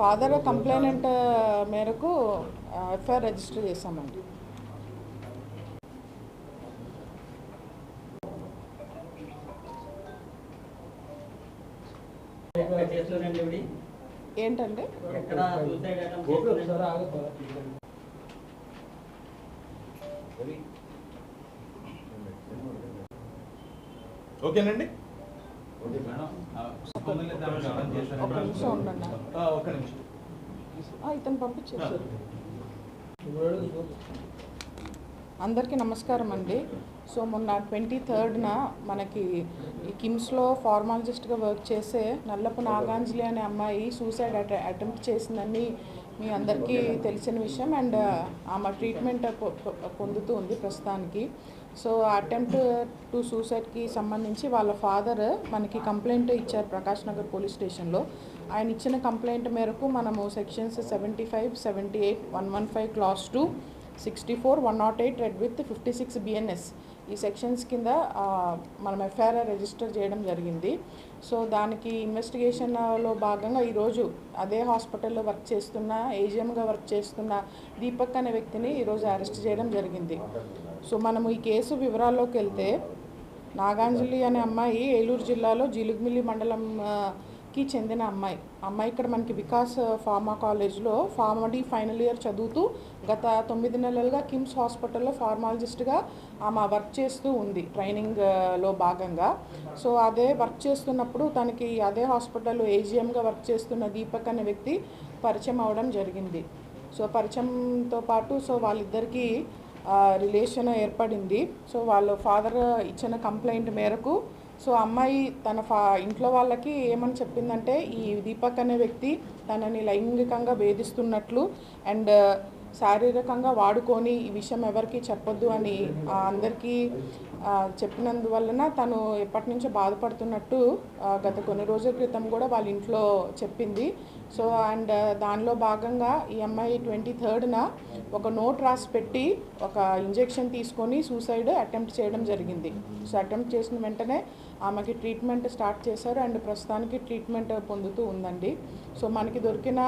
Father complainant మేరకు FIR register చేశామండి. ఏంటంటే ఎక్కడ సూసైడ్ అటెంప్ట్ ఓకే ఒకసారి చేస్తున్నారండి? ఆగదు ఓకేనండి? ఒక నిమిషం ఉండండి. ఆ, ఒక్క నిమిషం. ఆ, ఇతను పంపించేసారు అందరికీ నమస్కారం అండి. సో మొన్న ట్వంటీ థర్డ్న మనకి ఈ కిమ్స్లో ఫార్మాలజిస్ట్గా వర్క్ చేసే నల్లపు నాగాంజలి అనే అమ్మాయి సూసైడ్ అట అటెంప్ట్ చేసిందని మీ అందరికీ తెలిసిన విషయం. అండ్ ఆమె ట్రీట్మెంట్ పొందుతూ ఉంది ప్రస్తుతానికి. సో అటెంప్ట్ టు సూసైడ్కి సంబంధించి వాళ్ళ ఫాదర్ మనకి కంప్లైంట్ ఇచ్చారు ప్రకాష్ నగర్ పోలీస్ స్టేషన్లో ఆయన ఇచ్చిన కంప్లైంట్ మేరకు మనము sections seventy five seventy eight one one five class two sixty four one nought eight read with fifty six BNS ఈ సెక్షన్స్ కింద మనం ఎఫ్ఐఆర్ రిజిస్టర్ చేయడం జరిగింది. సో దానికి ఇన్వెస్టిగేషన్లో భాగంగా ఈరోజు అదే హాస్పిటల్లో వర్క్ చేస్తున్న ఏజిఎంగా వర్క్ చేస్తున్న దీపక్ అనే వ్యక్తిని ఈరోజు అరెస్ట్ చేయడం జరిగింది. సో మనము ఈ కేసు వివరాల్లోకి వెళ్తే నాగాంజలి అనే అమ్మాయి ఏలూరు జిల్లాలో జిలుగుమిల్లి మండలం కి చెందిన అమ్మాయి. అమ్మాయి ఇక్కడ మనకి వికాస్ ఫార్మా కాలేజ్లో ఫార్మడీ ఫైనల్ ఇయర్ చదువుతూ గత తొమ్మిది నెలలుగా కిమ్స్ హాస్పిటల్లో ఫార్మాలజిస్ట్గా ఆమె వర్క్ చేస్తూ ఉంది ట్రైనింగ్లో భాగంగా. సో అదే వర్క్ చేస్తున్నప్పుడు తనకి అదే హాస్పిటల్లో ఏజిఎంగా వర్క్ చేస్తున్న దీపక్ అనే వ్యక్తి పరిచయం అవడం జరిగింది. సో పరిచయంతో పాటు సో వాళ్ళిద్దరికీ రిలేషన్ ఏర్పడింది. సో వాళ్ళ ఫాదర్ ఇచ్చిన కంప్లైంట్ మేరకు సో అమ్మాయి తన ఫా ఇంట్లో వాళ్ళకి ఏమని చెప్పిందంటే ఈ దీపక్ అనే వ్యక్తి తనని లైంగికంగా వేధిస్తున్నట్లు అండ్ శారీరకంగా వాడుకొని ఈ విషయం ఎవరికి చెప్పొద్దు అని అందరికీ చెప్పినందువలన తను ఎప్పటి నుంచో బాధపడుతున్నట్టు గత కొన్ని రోజుల క్రితం కూడా వాళ్ళ ఇంట్లో చెప్పింది. సో అండ్ దానిలో భాగంగా ఈ అమ్మాయి ట్వంటీ థర్డ్న ఒక నోట్ రాసి పెట్టి ఒక ఇంజెక్షన్ తీసుకొని సూసైడ్ అటెంప్ట్ చేయడం జరిగింది. సో అటెంప్ట్ చేసిన వెంటనే ఆమెకి ట్రీట్మెంట్ స్టార్ట్ చేశారు అండ్ ప్రస్తుతానికి ట్రీట్మెంట్ పొందుతూ ఉందండి. సో మనకి దొరికిన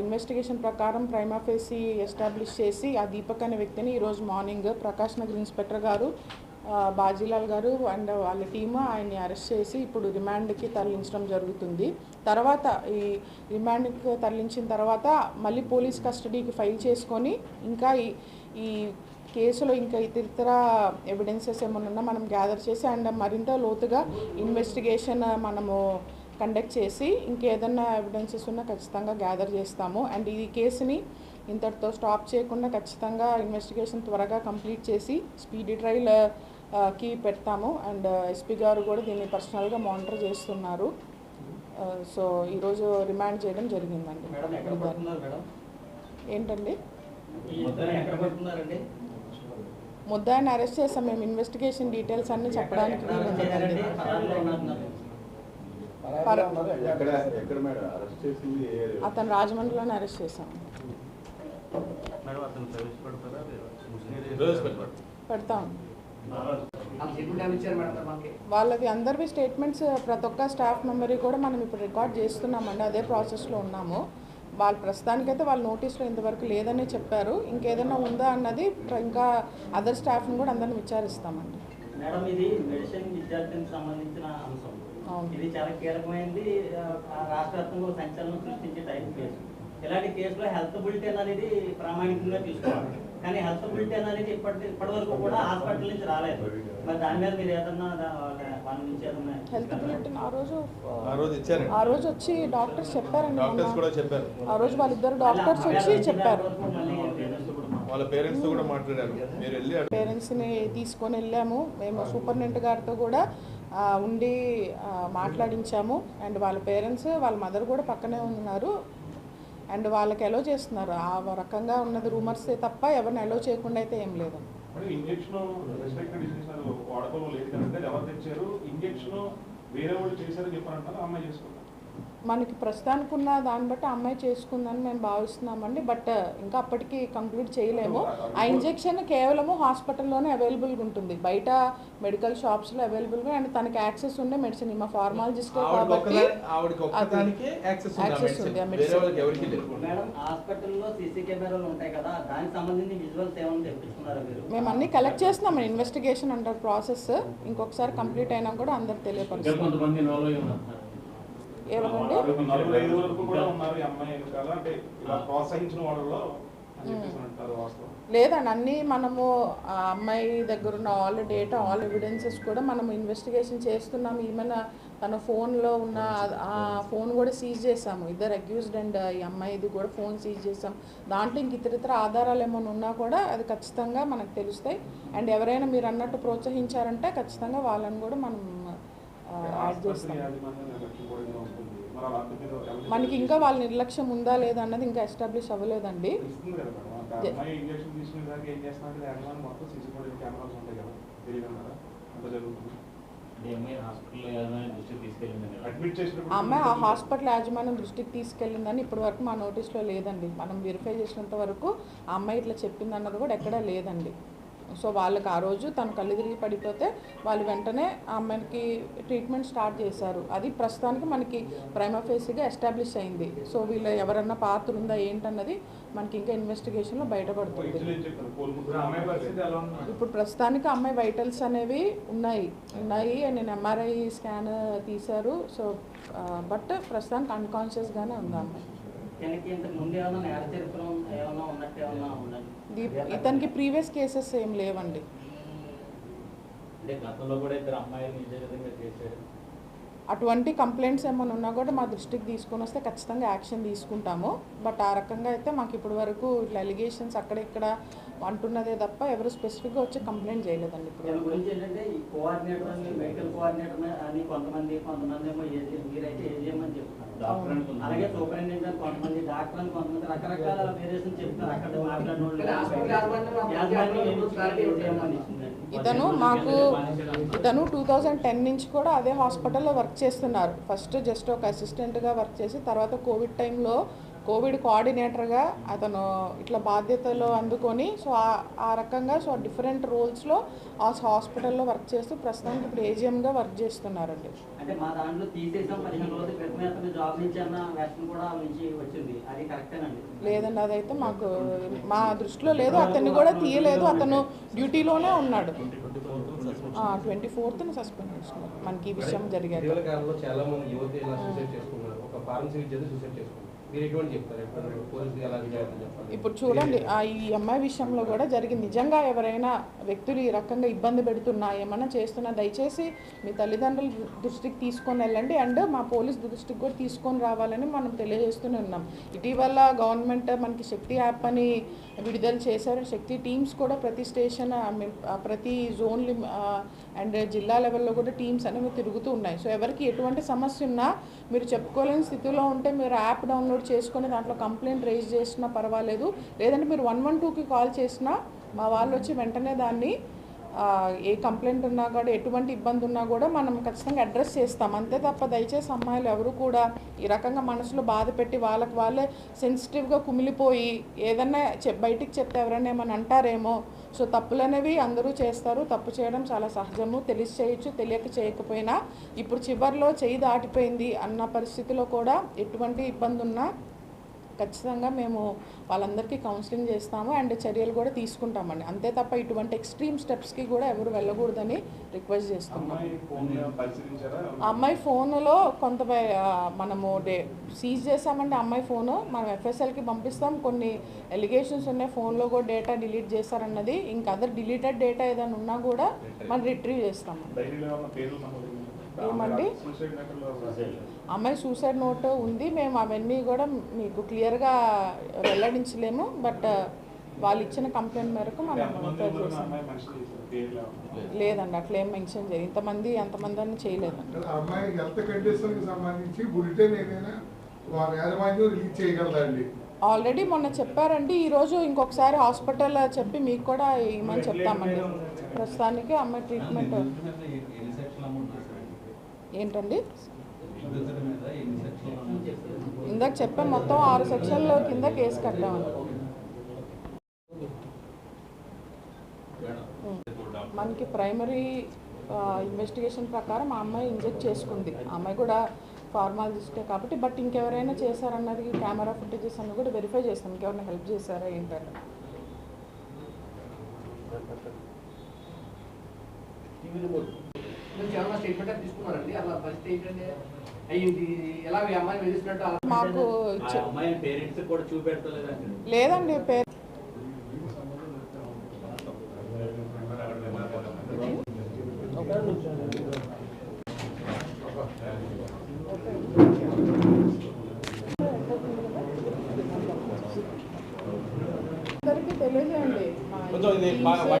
ఇన్వెస్టిగేషన్ ప్రకారం ప్రైమాఫేసి ఎస్టాబ్లిష్ చేసి ఆ దీపక్ అనే వ్యక్తిని ఈరోజు మార్నింగ్ ప్రకాష్ నగర్ ఇన్స్పెక్టర్ గారు బాజీలాల్ గారు అండ్ వాళ్ళ టీము ఆయన్ని అరెస్ట్ చేసి ఇప్పుడు రిమాండ్కి తరలించడం జరుగుతుంది. తర్వాత ఈ రిమాండ్కి తరలించిన తర్వాత మళ్ళీ పోలీస్ కస్టడీకి ఫైల్ చేసుకొని ఇంకా ఈ ఈ కేసులో ఇంకా ఇతర ఎవిడెన్సెస్ ఏమైనా ఉన్నా మనం గ్యాదర్ చేసి అండ్ మరింత లోతుగా ఇన్వెస్టిగేషన్ మనము కండక్ట్ చేసి ఇంకేదన్నా ఎవిడెన్సెస్ ఉన్నా ఖచ్చితంగా గ్యాదర్ చేస్తాము. అండ్ ఈ కేసుని ఇంతటితో స్టాప్ చేయకుండా ఖచ్చితంగా ఇన్వెస్టిగేషన్ త్వరగా కంప్లీట్ చేసి స్పీడీ ట్రయల్కి పెడతాము. అండ్ ఎస్పీ గారు కూడా దీన్ని పర్సనల్గా మానిటర్ చేస్తున్నారు. సో ఈరోజు రిమాండ్ చేయడం జరిగిందండి. ఏంటండి? ముద్దాయిని అరెస్ట్ చేసాం. మేము ఇన్వెస్టిగేషన్ డీటెయిల్స్ అన్ని చెప్పడానికి అతను రాజమండ్రిలోనే అరెస్ట్ చేసాం మేడం అతను ప్రవేశపెడతారా లేదా? ప్రవేశపెడతారు. పెడతాం. వాళ్ళది అందరివి స్టేట్మెంట్స్ ప్రతి ఒక్క స్టాఫ్ మెంబర్వి కూడా మనం ఇప్పుడు రికార్డ్ చేస్తున్నామండి. అదే ప్రాసెస్లో ఉన్నాము. వాళ్ళు ప్రస్తుతానికైతే వాళ్ళ నోటీస్లో ఇంతవరకు లేదని చెప్పారు. ఇంకేదైనా ఉందా అన్నది ఇంకా అదర్ స్టాఫ్ని కూడా అందరిని విచారిస్తామండి. మేడం ఇది మెడిసిన్ విద్యార్థికి సంబంధించిన అంశం. ఇది చాలా కీలకమైనది ఆ, రాష్ట్ర వ్యాప్తంగా సంచలనం సృష్టించే టైప్ కేసు ఇలాంటి కేసులో హెల్త్ బులెటిన్ అనేది ప్రామాణికంగా తీసుకోవాలి. కానీ హెల్త్ బులెటిన్ అనేది ఇప్పటి ఇప్పటి వరకు కూడా హాస్పిటల్ నుంచి రాలేదు. మరి దాని మీద మీరు ఏదన్నా దా- వాళ్ళ- వాళ్ళ నుంచి ఏదన్నా హెల్త్ బులెటిన్ ఆ రోజు ఆ రోజు ఇచ్చారండి. ఆ రోజు వచ్చి డాక్టర్స్ చెప్పారండి డాక్టర్స్. కూడా చెప్పారు. ఆ రోజు వాళ్ళిద్దరు డాక్టర్స్ వచ్చి చెప్పారు. వాళ్ళ పేరెంట్స్తో కూడా మాట్లాడారు. మీరు వెళ్ళి అడుగు- పేరెంట్స్ని తీసుకొని వెళ్ళాము. మేము సూపరింటెండెంట్ గారితో కూడా ఉండి మాట్లాడించాము. అండ్ వాళ్ళ పేరెంట్స్ వాళ్ళ మదర్ కూడా పక్కనే ఉన్నారు. అండ్ వాళ్ళకి ఎలో చేస్తున్నారు. ఆ రకంగా ఉన్నది రూమర్స్ తప్ప ఎవరిని ఎలో చేయకుండా అయితే ఏం లేదు. మరి ఇంజక్షన్ వేరే వాళ్ళు చేశారని చెప్పారంటారు? అమ్మాయి చేసుకుంటారు మనకి ప్రస్తుతానికి ఉన్న దాన్ని బట్టి అమ్మాయి చేసుకుందని మేము భావిస్తున్నామండి. బట్ ఇంకా అప్పటికి కంక్లూడ్ చేయలేము. ఆ ఇంజెక్షన్ కేవలము హాస్పిటల్లోనే అవైలబుల్గా ఉంటుంది. బయట మెడికల్ షాప్స్లో అవైలబుల్గా అండ్ తనకి యాక్సెస్ ఉండే మెడిసిన్. మా ఫార్మాలజిస్ట్ కాబట్టి యాక్సెస్ ఉంది ఆ మెడిసిన్. medicine. వేరే వాళ్ళకి ఎవరికి లేదు. మేడం హాస్పిటల్లో సీసీ కెమెరాలు ఉంటాయి కదా దానికి సంబంధించి విజువల్స్ ఏమైనా తెప్పించుకున్నారా మీరు? మేము అన్ని కలెక్ట్ చేస్తున్నాం. Investigation under process. ఇంకొకసారి కంప్లీట్ అయినా కూడా అందరు తెలియపరుస్తాం. లేదండి అన్నీ మనము ఆ అమ్మాయి దగ్గర ఉన్న ఆల్ డేటా ఆల్ ఎవిడెన్సెస్ కూడా మనం ఇన్వెస్టిగేషన్ చేస్తున్నాము ఏమైనా తన ఫోన్లో ఉన్న ఆ- ఫోన్ కూడా సీజ్ చేసాము ఇద్దరు అక్యూజ్డ్ అండ్ ఈ అమ్మాయిది కూడా ఫోన్ సీజ్ చేసాం దాంట్లో ఇంక ఇతర ఇతర ఆధారాలు ఏమైనా ఉన్నా కూడా అది ఖచ్చితంగా మనకు తెలుస్తాయి. అండ్ ఎవరైనా మీరు అన్నట్టు ప్రోత్సహించారంటే ఖచ్చితంగా వాళ్ళని కూడా మనం యాడ్ చేస్తాం. మనకి ఇంకా వాళ్ళ నిర్లక్ష్యం ఉందా లేదా అన్నది ఇంకా ఎస్టాబ్లిష్ అవ్వలేదండి. అమ్మాయి ఆ హాస్పిటల్ యాజమాన్యం దృష్టికి తీసుకెళ్ళిందని ఇప్పటి వరకు మా నోటీస్లో లేదండి. మనం వెరిఫై చేసినంత వరకు ఆ అమ్మాయి ఇట్లా చెప్పింది అన్నది కూడా ఎక్కడా లేదండి. సో వాళ్ళకి ఆ రోజు తను కళ్ళు తిరిగి పడిపోతే వాళ్ళు వెంటనే అమ్మాయికి ట్రీట్మెంట్ స్టార్ట్ చేశారు. అది ప్రస్తుతానికి మనకి ప్రైమఫేసిగా ఎస్టాబ్లిష్ అయింది. సో వీళ్ళు ఎవరన్నా పాత్ర ఉందా ఏంటన్నది మనకి ఇంకా ఇన్వెస్టిగేషన్లో బయటపడుతుంది. ఇప్పుడు ప్రస్తుతానికి అమ్మాయి వైటల్స్ అనేవి ఉన్నాయి. ఉన్నాయి నేను ఎంఆర్ఐ స్కాన్ తీశారు. సో బట్ ప్రస్తుతానికి అన్కాన్షియస్గానే ఉంది అమ్మాయి. ఇతనికి ప్రీవియస్ కేసెస్ ఏం లేవండి. అంటే గతంలో కూడా ఇద్దరు అమ్మాయిలు ఇదే విధంగా చేశారు. అటువంటి కంప్లైంట్స్ ఏమైనా ఉన్నా కూడా మా దృష్టికి తీసుకొని వస్తే ఖచ్చితంగా యాక్షన్ తీసుకుంటాము. బట్ ఆ రకంగా అయితే మాకు ఇప్పటి వరకు ఇట్లా ఎలిగేషన్స్ అక్కడ ఇక్కడ అంటున్నదే తప్ప ఎవరు స్పెసిఫిక్గా వచ్చి కంప్లైంట్ చేయలేదండి ఇప్పుడు దీని గురించి ఏంటంటే ఈ కోఆర్డినేటర్ అని మెడికల్ కోఆర్డినేటర్ అని కొంతమంది కొంతమంది ఏమో ఏజీ మీరైతే ఏజీఎం అని చెప్తున్నారు. డాక్టర్ అని కొంతమంది. అలాగే సూపరింటెండెంట్ అని కొంతమంది డాక్టర్ అని కొంతమంది రకరకాల వేరియేషన్ చెప్తున్నారు. అక్కడ మాట్లాడిన వాళ్ళు ఇతను మాకు ఇతను టూ థౌజండ్ టెన్ నుంచి కూడా అదే హాస్పిటల్లో వర్క్ చేస్తున్నారు. ఫస్ట్ జస్ట్ ఒక అసిస్టెంట్గా వర్క్ చేసి తర్వాత కోవిడ్ టైంలో కోవిడ్ కోఆర్డినేటర్గా అతను ఇట్లా బాధ్యతలు అందుకొని సో ఆ- రకంగా సో డిఫరెంట్ రోల్స్లో ఆ హాస్పిటల్లో వర్క్ చేస్తూ ప్రస్తుతానికి ఇప్పుడు ఏజిఎంగా వర్క్ చేస్తున్నారండి. అంటే మా దాంట్లో తీసేసాం పదిహేను రోజుల క్రితమే అతను జాబ్ నుంచి అన్న వెర్షన్ కూడా నుంచి వచ్చింది. అది కరెక్టేనండి లేదండి అదైతే మాకు మా దృష్టిలో లేదు అతన్ని కూడా తీయలేదు అతను డ్యూటీలోనే ఉన్నాడు. ట్వంటీ ఫోర్త్న సస్పెండ్ చేసినారు మనకి ఈ విషయం జరిగాక. ఇటీవల కాలంలో చాలా మంది యువతి ఇలా సూసైడ్ చేసుకున్నారు. ఒక ఫార్మసీ విద్యార్థి సూసైడ్ చేసుకున్నారు. ఇప్పుడు చూడండి ఆ ఈ అమ్మాయి విషయంలో కూడా జరిగింది. నిజంగా ఎవరైనా వ్యక్తులు ఈ రకంగా ఇబ్బంది పెడుతున్నా ఏమన్నా చేస్తున్నా దయచేసి మీ తల్లిదండ్రుల దృష్టికి తీసుకొని వెళ్ళండి. అండ్ మా పోలీస్ దృష్టికి కూడా తీసుకొని రావాలని మనం తెలియజేస్తూనే ఉన్నాం. ఇటీవల గవర్నమెంట్ మనకి శక్తి యాప్ అని విడుదల చేశారు. శక్తి టీమ్స్ కూడా ప్రతి స్టేషన్ ప్రతి జోన్ అండ్ జిల్లా లెవెల్లో కూడా టీమ్స్ అనేవి తిరుగుతూ ఉన్నాయి. సో ఎవరికి ఎటువంటి సమస్య ఉన్నా మీరు చెప్పుకోలేని స్థితిలో ఉంటే మీరు యాప్ డౌన్లోడ్ చేసుకొని దాంట్లో కంప్లైంట్ రేజ్ చేసినా పర్వాలేదు. లేదంటే మీరు వన్ వన్ టూకి కాల్ చేసినా మా వాళ్ళు వచ్చి వెంటనే దాన్ని ఏ కంప్లైంట్ ఉన్నా కూడా ఎటువంటి ఇబ్బంది ఉన్నా కూడా మనం ఖచ్చితంగా అడ్రస్ చేస్తాం. అంతే తప్ప దయచేసి అమ్మాయిలు ఎవరు కూడా ఈ రకంగా మనసులో బాధ పెట్టి వాళ్ళకి వాళ్ళే సెన్సిటివ్గా కుమిలిపోయి ఏదన్నా చెప్ బయటికి చెప్తే ఎవరైనా ఏమైనా అంటారేమో సో తప్పులనేవి అందరూ చేస్తారు. తప్పు చేయడం చాలా సహజము. తెలిసి చేయొచ్చు తెలియక చేయకపోయినా ఇప్పుడు చివరిలో చేయి దాటిపోయింది అన్న పరిస్థితిలో కూడా ఎటువంటి ఇబ్బంది ఉన్నా ఖచ్చితంగా మేము వాళ్ళందరికీ కౌన్సిలింగ్ చేస్తాము అండ్ చర్యలు కూడా తీసుకుంటామండి. అంతే తప్ప ఇటువంటి ఎక్స్ట్రీమ్ స్టెప్స్కి కూడా ఎవరు వెళ్ళకూడదని రిక్వెస్ట్ చేస్తున్నాం. అమ్మాయి ఫోన్లో కొంత మనము డే సీజ్ చేసామంటే అమ్మాయి ఫోను. మనం ఎఫ్ఎస్ఎల్కి పంపిస్తాం. కొన్ని ఎలిగేషన్స్ ఉన్నాయి. ఫోన్లో కూడా డేటా డిలీట్ చేశారన్నది. ఇంకా అదర్ డిలీటెడ్ డేటా ఏదైనా ఉన్నా కూడా మనం రిట్రీవ్ నమోదైందా? ఏమండి? అమ్మాయి సూసైడ్ నోట్ ఉంది మేము అవన్నీ కూడా మీకు క్లియర్గా వెల్లడించలేము బట్ వాళ్ళు ఇచ్చిన కంప్లైంట్ మేరకు మనం? చేసాం? లేదండి అట్లా ఏం మెన్షన్ చేయలేదు. ఇంతమంది ఎంతమంది అని చేయలేదండి అమ్మాయి హెల్త్ కండిషన్కి సంబంధించి బులెటిన్ ఏదైనా వారి యాజమాన్యం రిలీజ్ చేయగలదండి ఆల్రెడీ మొన్న చెప్పారండి ఈరోజు ఇంకొకసారి హాస్పిటల్ చెప్పి మీకు కూడా ఇమ్మని చెప్తామండి. ప్రస్తుతానికి అమ్మాయి ట్రీట్మెంట్ ఏంటండి? ఇందాక చెప్పాం మొత్తం ఆరు సెక్షన్ల కింద కేసు కట్టామని. మనకి ప్రైమరీ ఇన్వెస్టిగేషన్ ప్రకారం ఆ అమ్మాయి ఇంజెక్ట్ చేసుకుంది. ఆ అమ్మాయి కూడా ఫార్మాలజిస్టే కాబట్టి బట్ ఇంకెవరైనా చేశారన్నది కెమెరా ఫుటేజెస్ అన్ని కూడా వెరిఫై చేస్తాం. ఇంకెవరైనా హెల్ప్ చేశారా ఏంటని స్టేట్మెంట్ తీసుకున్నారండి? అలా పరిస్థితి ఏంటంటే మాకు లేదండి